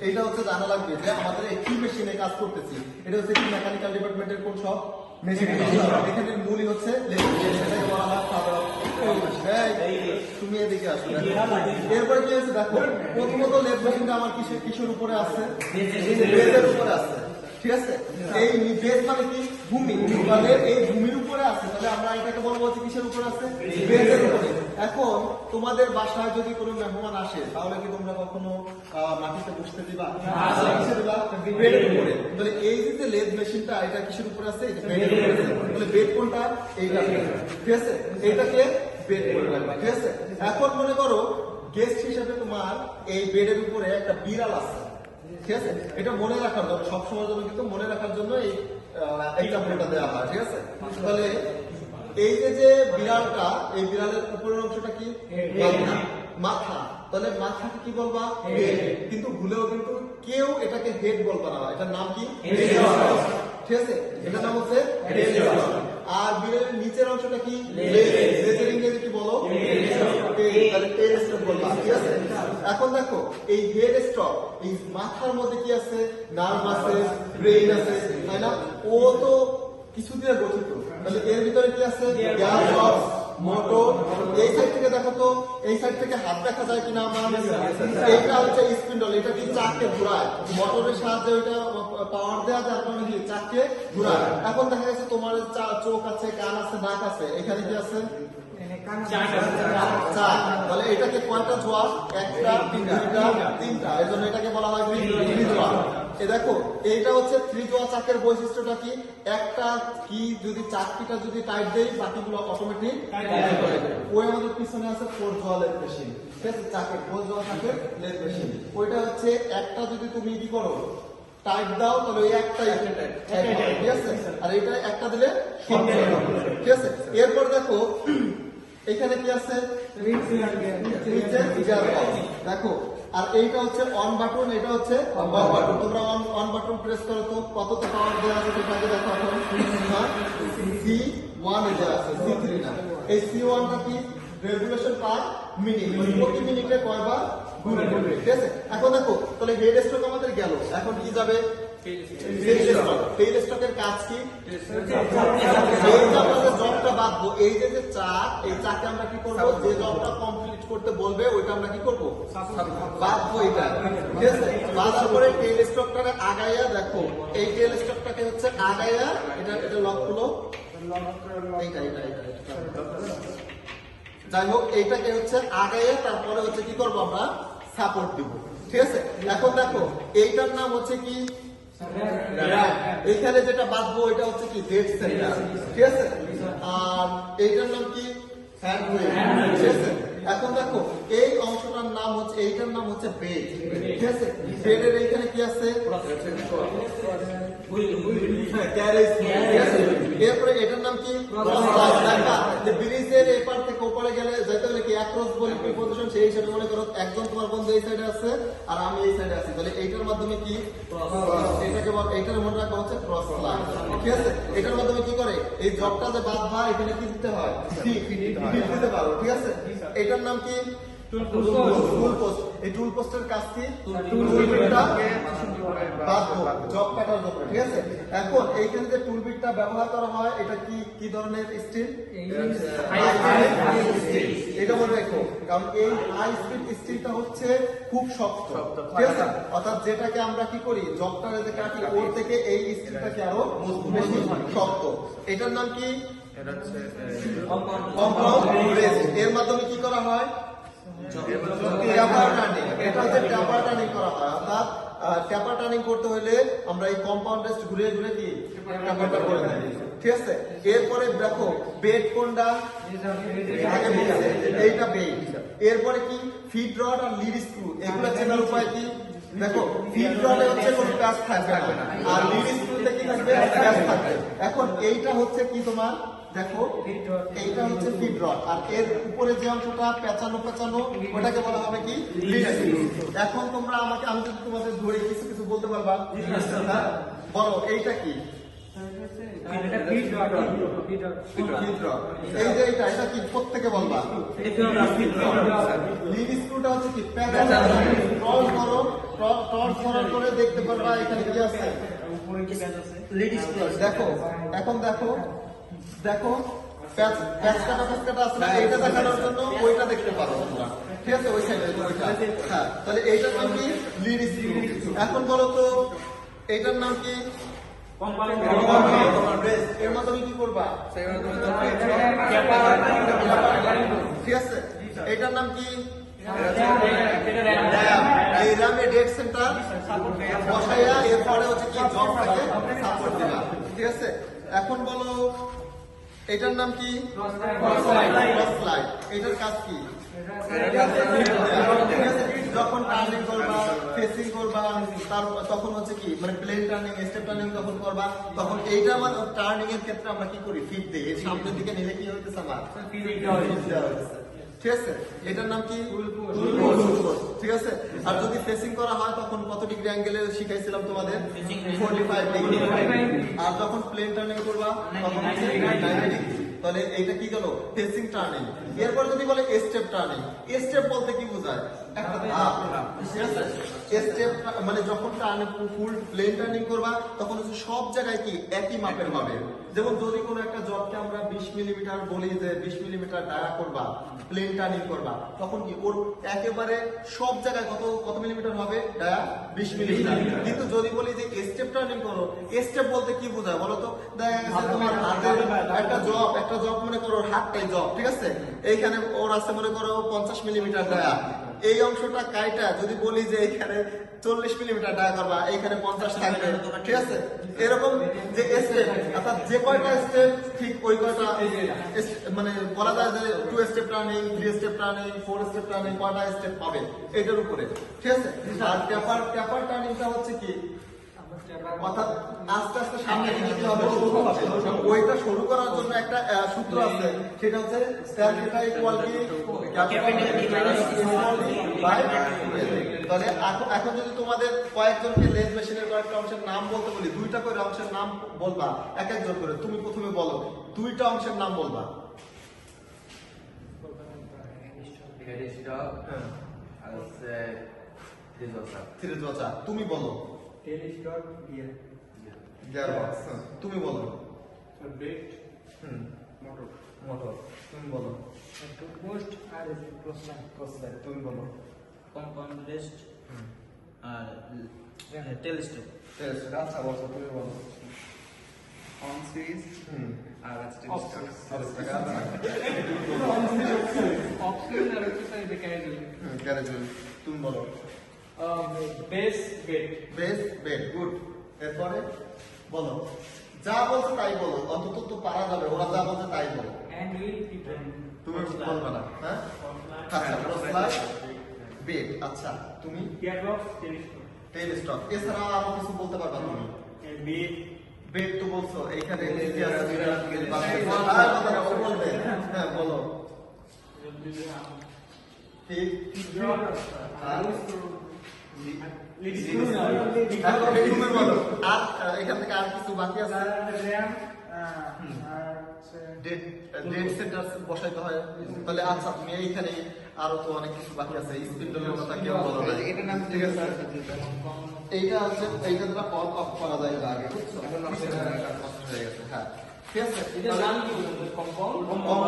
এইটা হচ্ছে জানা লাগবে যে আমাদের একটি মেশিনে কাজ করতেছি। এটা হচ্ছে কি মেকানিক্যাল ডিপার্টমেন্টের কোন সব মেশিন এখানে মূলই হচ্ছে হয়। কি মানে কি? এই ভূমির উপরে আছে। তাহলে আমরা এটাকে বলব কিসের উপরে আছে? বেদের উপরে। এখন তোমাদের বাসায় যদি কোনো মেহমান আসে তাহলে কি তোমরা কখনো মাটিতে বসতে দিবা? বেডের উপরে। তাহলে এই যে লেদ মেশিনটা এটা কিসের উপরে আছে? তাহলে বেড কোনটা? এইটা। ঠিক আছে? এইটাকে বেড করে রাখবা ঠিক আছে? এখন মনে করো গেস্ট হিসেবে তোমার এই বেডের উপরে একটা বিড়াল আছে। ঠিক আছে? এটা মনে রাখার জন্য সবসময়ের জন্য কিন্তু মনে রাখার জন্য এই এক্সাম্পলটা দেওয়া হয়। ঠিক আছে? তাহলে এই যে যে বিড়ালটা এই বিড়ালের উপরের অংশটা কি? মাথা। মাথা। তাহলে মাথাকে কি বলবা? কিন্তু ভুলেও কিন্তু কেউ এটাকে হেড বলবা না। এটার নাম কি? ঠিক আছে? এটার নাম হচ্ছে আর বিড়ালের নিচের অংশটা কি? লেজের ইংরেজি কি বলো? তাহলে টেল স্টক বলবা। ঠিক আছে? এখন দেখো এই হেড স্টক এই মাথার মধ্যে কি আছে? নার্ভ আছে ব্রেইন আছে তাই না? ও তো কিছু দিয়ে গঠিত। তাহলে এর ভিতরে কি আছে? Gas motor. এই সাইড থেকে দেখো তো এই সাইড থেকে হাত দেখা যায় কিনা আমার এইটা হচ্ছে স্পিন্ডল এটা কি চাককে ঘুরায় মোটরের সাহায্যে ওইটা পাওয়ার দেওয়া যার কারণে কি চাককে ঘুরায় এখন দেখা গেছে তোমার চোখ আছে কান আছে নাক আছে এখানে কি আছে? তাহলে এটাকে কয়টা জোয়া একটা দুইটা তিনটা। এই জন্য এটাকে বলা হয় এ দেখো এইটা হচ্ছে থ্রি জোয়া চাকের বৈশিষ্ট্যটা কি? একটা কি যদি চাকরিটা যদি টাইট দেই বাকিগুলো অটোমেটিক ওই আমাদের পিছনে আছে ফোর জোয়া লেগ মেশিন ঠিক আছে? চাকের ফোর জোয়া চাকের মেশিন ওইটা হচ্ছে একটা যদি তুমি কি করো টাইট দাও তাহলে ওই একটাই ঠিক আছে? আর এটা একটা দিলে ঠিক আছে? এরপর দেখো এখানে কি আছে। দেখো আর এইটা হচ্ছে অন বাটন এটা হচ্ছে অফ বাটন তোমরা অন অন বাটন প্রেস করো তো কতটা পাওয়ার দেওয়া আছে সেটা আগে দেখো এখন। সি ওয়ান এটা আছে সি থ্রি না। এই সি ওয়ানটা কি রেগুলেশন পার মিনিট প্রতি মিনিটে কয়বার ঘুরে ঠিক আছে? এখন দেখো তাহলে হেড স্ট্রোক আমাদের গেল। এখন কি যাবে? কাজ কি? জবটা এই যে যে এই চাকে আমরা কি করব? যে জবটা কমপ্লিট করতে বলবে, ওইটা আমরা কি করব? এটা। ঠিক আছে? আগাইয়া দেখো। এই হচ্ছে আগাইয়া, এটা এটা এইটা। যাই হোক, এইটাকে হচ্ছে আগাইয়া তারপরে হচ্ছে কি করব আমরা সাপোর্ট দিব। ঠিক আছে? এখন দেখো, এইটার নাম হচ্ছে কি? এইখানে যেটা বাঁধবো এটা হচ্ছে কি ডেড সেন্টার ঠিক আছে? আর এইটার নাম কি? ঠিক আছে? এখন দেখো এই অংশটার নাম হচ্ছে এইটার নাম হচ্ছে বেড ঠিক আছে? বেডের এইখানে কি আছে? হ্যাঁ, এরপরে নাম কি? যে ব্রিজের এপার থেকে ওপারে গেলে যেতে হলে কি অ্যাক্রস বলি প্রিপোজিশন সেই হিসেবে মনে করো একজন তোমার বন্ধু এই সাইডে আছে আর আমি এই সাইডে আছি। তাহলে এইটার মাধ্যমে কি? এটাকে বল এইটার মনে রাখা হচ্ছে ক্রস লাইন ঠিক আছে? এটার মাধ্যমে কি করে? এই জবটা যে বাদ হয় এখানে কি দিতে হয়? দিতে পারো। ঠিক আছে? এটার নাম কি? এই টুল পোস্টের কাজ কি? টুল বিটটা বাঁধবো জব কাটার জন্য ঠিক আছে? এখন এইখানে যে টুল বিটটা ব্যবহার করা হয় এটা কি কি ধরনের স্টিল এটা মনে রেখো কারণ এই হাই স্পিড স্টিলটা হচ্ছে খুব শক্ত ঠিক আছে? অর্থাৎ যেটাকে আমরা কি করি জবটা যে কাটি ওর থেকে এই স্টিলটাকে আরও বেশি শক্ত। এটার নাম কি? এর মাধ্যমে কি করা হয়? ট্যাপার টার্নিং করা হয়। অর্থাৎ ট্যাপার করতে হলে আমরা এই কম্পাউন্ড ঘুরে ঘুরে কি? ট্যাপারটা করে দিই ঠিক আছে? এরপরে দেখো বেড কোনটা? এইটা বেড এরপরে কি? ফিট রড আর লিড স্ক্রু এগুলো চেনার উপায় কি? দেখো ফিট হচ্ছে কোনো কাজ থাকবে না। আর লিড স্কুলতে কি থাকবে কাজ থাকবে। এখন এইটা হচ্ছে কি তোমার? দেখো এইটা হচ্ছে ফিট রড আর এর উপরে যে অংশটা পেঁচানো পেঁচানো ওটাকে বলা হবে কি? এখন তোমরা আমাকে আমি যদি তোমাদের ধরে কিছু কিছু বলতে পারবা? হ্যাঁ? বলো এইটা কি? এটা feed dot feed dot feed rod এই যে এটা এটা কি প্রত্যেকে বলবা? লিড স্ক্রুটা হচ্ছে কি প্যাচ টর্চ করো টর্চ করার পরে দেখতে পারবা এখানে কি আছে। দেখো এখন দেখো দেখো প্যাচ প্যাচ কাটা প্যাচ কাটা আছে এইটা দেখানোর জন্য ওইটা দেখতে পারো তোমরা। ঠিক আছে ওই সাইডে ওইটা হ্যাঁ তাহলে এইটার নাম কি? লিড স্ক্রু এখন বলো তো এইটার নাম কি? এর মাধ্যমে কি করবা? ঠিক আছে। এইটার নাম কি? এই র্যামে ডেট সেন্টার বসাইয়া এরপরে হচ্ছে কি জব থেকে সাপোর্ট দিবা ঠিক আছে? এখন বলো এটার নাম কি? এটার কাজ কি? ঠিক আছে? যখন টার্নিং করবা ফেসিং করবা তার তখন হচ্ছে কি মানে প্লেন টার্নিং স্টেপ টার্নিং যখন করবা তখন এইটা আমার টার্নিং এর ক্ষেত্রে আমরা কি করি? ফিট দিই। সামনের দিকে নিলে কি হইতেছে আমার ফিট দেওয়া হইতেছে। ঠিক আছে? এটার নাম কি? ঠিক আছে? আর যদি ফেসিং করা হয় তখন কত ডিগ্রি অ্যাঙ্গেলে শিখাইছিলাম তোমাদের? 45 ডিগ্রি আর যখন প্লেন টার্নিং করবা তখন হচ্ছে 90 ডিগ্রি তাহলে এইটা কি গেল? ফেসিং টার্নিং এরপর যদি বলে স্টেপ টার্নিং স্টেপ বলতে কি বোঝায়? মানে যখন ফুল প্লেন টার্নিং করবা তখন হচ্ছে সব জায়গায় কি? একই মাপের হবে যেমন যদি কোনো একটা জবকে আমরা 20 মিলিমিটার বলি যে 20 মিলিমিটার করবা প্লেন টার্নিং করবা তখন কি ওর একেবারে সব জায়গায় কত কত মিলিমিটার হবে? 20 মিলিমিটার কিন্তু যদি বলি যে স্টেপ টার্নিং করো স্টেপ বলতে কি বোঝায় বলো তো? দেখা গেছে তোমার হাতের একটা জব একটা জব মনে করো হাতটাই জব ঠিক আছে? এইখানে ওর আছে মনে করো পঞ্চাশ মিলিমিটার ডায়া এই অংশটা কাইটা, যদি বলি যে এখানে চল্লিশ মিলিমিটার ডায়া করবা এখানে পঞ্চাশ থাকবে ঠিক আছে? এরকম যে স্টেপ অর্থাৎ যে কয়টা স্টেপ ঠিক ওই কয়টা মানে বলা যায় যে two step turning three step turning four step turning কয়টা স্টেপ পাবে, এটার উপরে, ঠিক আছে? আর ট্যাপার ট্যাপার টার্নিংটা হচ্ছে কি? অর্থাৎ আস্তে আস্তে সামনে হবে। ওইটা শুরু করার জন্য একটা সূত্র আছে সেটা হচ্ছে তাহলে এখন- যদি তোমাদের কয়েকজনকে লেজ মেশিনের কয়েকটা অংশের নাম বলতে বলি দুইটা করে অংশের নাম বলবা এক একজন করে। তুমি প্রথমে বলো দুইটা অংশের নাম বলবা। হ্যাঁ। তুমি বলো। টেলিস্টপ গিয়ার গিয়ার বক্স তুমি বলো। ব্রেক হুম। মোটর মোটর তুমি বলো। পোস্ট আর ক্রসলাইন ক্রসলাইন তুমি বলো। কম্পাউন্ড রেস্ট আর টেলিস্টোপ Yes, আচ্ছা বলছো তুমি বলো। On series? হুম। আর আছে Off অপশন আর হচ্ছে স্যার এটা ক্যারি গ্যারেজ তুমি বলো। Base bed base bed good এরপরে বলো। যা বলছো তাই বলো অন্তত তো পারা যাবে ওরা যা বলছে তাই বলো। তুমি বলবে না হ্যাঁ? আচ্ছা বেড আচ্ছা তুমি? Gear box tailstock tailstock এছাড়া আরও কিছু বলতে পারবা তুমি? বেড বেড তো বলছো এইখানে বলবে। হ্যাঁ বলো। ঠিক আর এখন থেকে আর কিছু বাকি আছে ডেট সেন্টার বসাইতে হয় তাহলে আচ্ছা তুমি এইখানে আরও তো অনেক কিছু বাকি আছে স্পিন্ডলের কথা কেউ বলো না এটা নাম ঠিক আছে এইটা হচ্ছে এইটা দ্বারা অফ অফ করা যায় আগে বুঝছ এখন নষ্ট হয়ে গেছে হ্যাঁ ঠিক আছে এটা নাম কি কম্পাউন্ড কম- কম-